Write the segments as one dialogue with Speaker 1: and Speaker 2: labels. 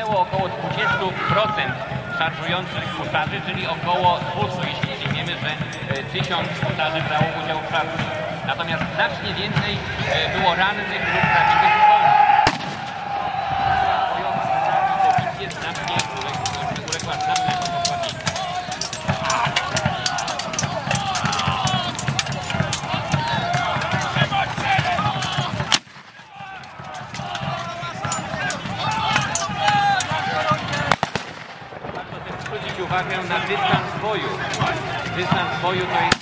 Speaker 1: zginęło około 20% szarżujących husarzy, czyli około 200, jeśli przyjmiemy, że e, 1000 husarzy brało udział w szarży. Natomiast znacznie więcej e, było rannych lub zabitych uwagę na dystans boju. Dystans boju to jest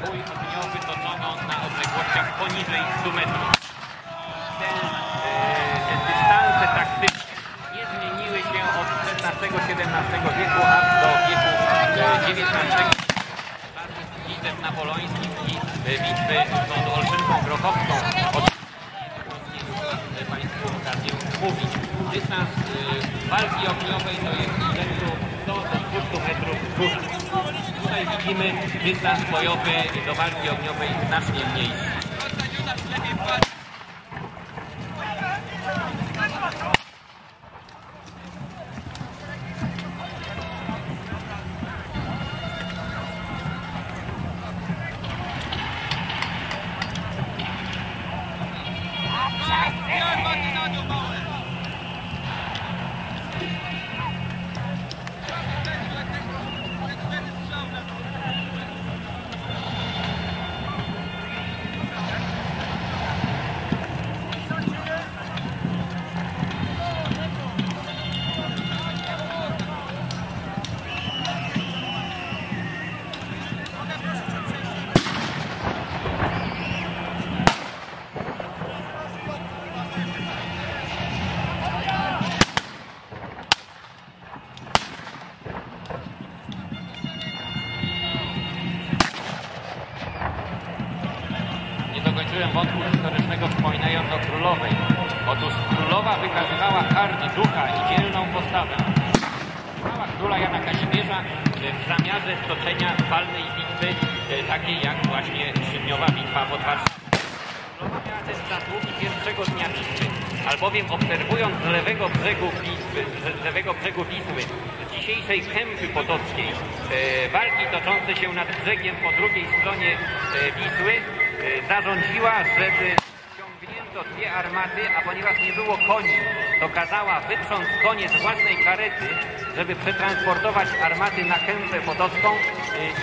Speaker 1: bój ogniowy toczono na odległościach poniżej 100 metrów. E, te dystanse taktyczne nie zmieniły się od XVI-XVII wieku aż do wieku e, XIX bitew napoleońskich i e, bitwy pod Olszynką Grochowską. Mówić. Dystans e, walki ogniowej to jest rzędu 100 do 200 metrów wzdłuż. Tutaj widzimy dystans bojowy do walki ogniowej znacznie mniejszy. Nie dokończyłem wątku historycznego wspominając o królowej. Otóż królowa wykazywała hart ducha i dzielną postawę. Mała króla Jana Kazimierza w zamiarze stoczenia walnej bitwy, e, takiej jak właśnie trzydniowa bitwa pod Warszawą. Królowa miała też zasługi pierwszego dnia bitwy, albowiem obserwując z lewego brzegu Wisły, z lewego brzegu Wisły, dzisiejszej Kępy Potockiej, e, walki toczące się nad brzegiem po drugiej stronie e, Wisły, e, zarządziła, żeby ściągnięto dwie armaty, a ponieważ nie było koni, to kazała wyprząc konie z własnej karety, żeby przetransportować armaty na Kępę Potocką e,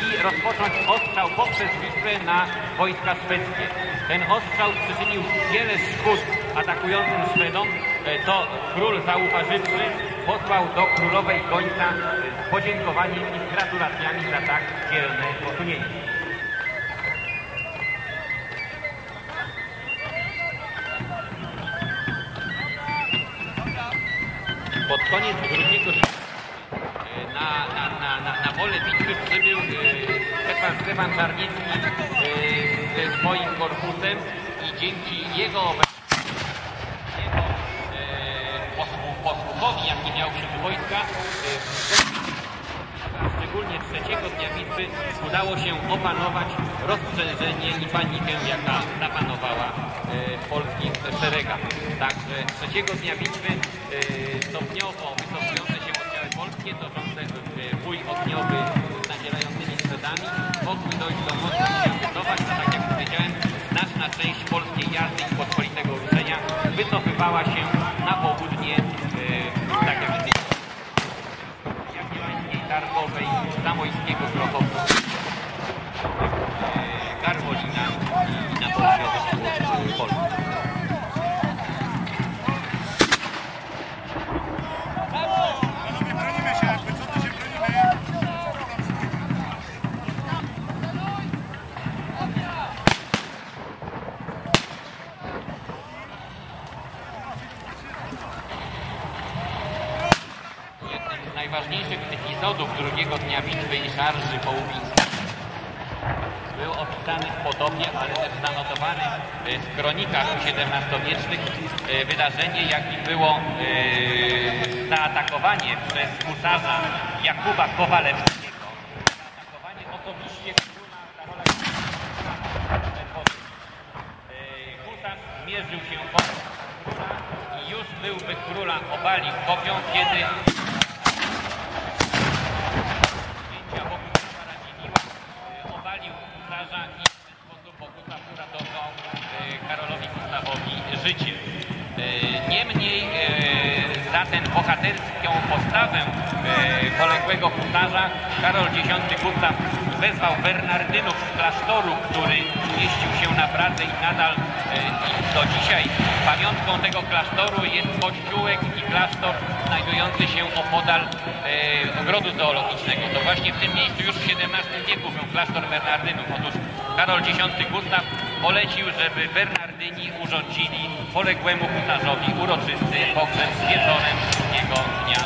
Speaker 1: i rozpocząć ostrzał poprzez Wisłę na wojska szwedzkie. Ten ostrzał przyczynił wiele szkód atakującym Szwedom, e, to król zauważywszy posłał do królowej gońca e, z podziękowaniem i gratulacjami za tak dzielne posunięcie. Pod koniec drugiego na, na, na, na, na wolę bitwy przybył e, Stefan Stefan Czarnicki e, ze swoim korpusem i dzięki jego obecności, jego e, posłu- posłuchowi, jaki miał wśród wojska, e, szczególnie trzeciego dnia bitwy udało się opanować rozprzężenie i panikę, jaka zapanowała e, w polskich szeregach. Także trzeciego dnia bitwy e, stopniowo wycofujące się oddziały polskie, toczące e, bój ogniowy z nacierającymi Szwedami, mogły dojść do się wycofać, a tak jak powiedziałem, znaczna część polskiej jazdy i pospolitego ruszenia wycofywała się Pues Gracias. Epizodów drugiego dnia bitwy i szarży połubińskiej był opisany w potopie, ale też zanotowany e, w kronikach XVII-wiecznych e, wydarzenie, jakim było e, zaatakowanie przez husarza Jakuba Kowalewskiego. Husarza i w ten sposób Boguta uratował y, Karolowi Gustawowi życie. Y, Niemniej y, za tę bohaterską postawę poległego husarza Karol X Gustaw wezwał Bernardynów z klasztoru, który mieścił się na Pradze i nadal do dzisiaj pamiątką tego klasztoru jest kościółek i klasztor znajdujący się opodal e, ogrodu zoologicznego. To właśnie w tym miejscu już w XVII wieku był klasztor Bernardynów. Otóż Karol X Gustaw polecił, żeby Bernardyni urządzili poległemu husarzowi uroczysty pogrzeb wieczorem jego dnia.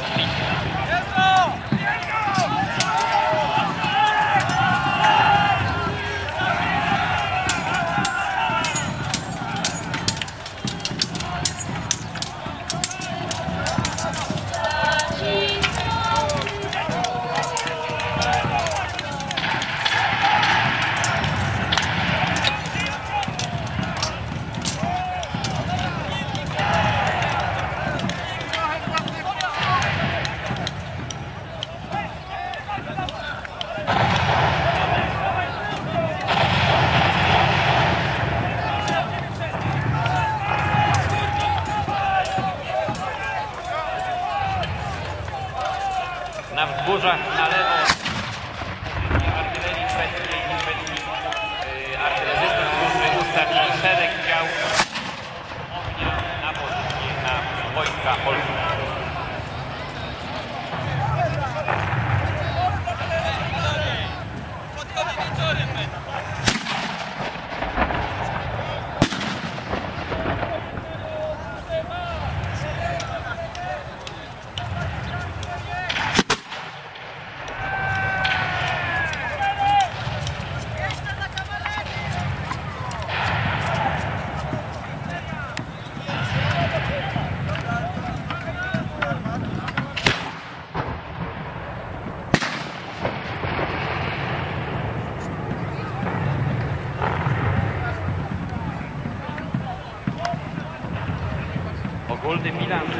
Speaker 1: Ogólny bilans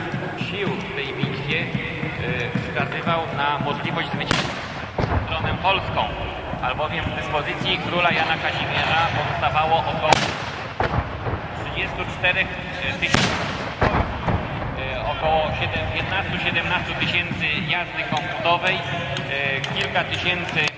Speaker 1: sił w tej bitwie y, wskazywał na możliwość zwycięstwa. Stronę polską, albowiem w dyspozycji króla Jana Kazimierza pozostawało około 34 tysięcy. Y, około 15-17 tysięcy jazdy komputowej, kilka tysięcy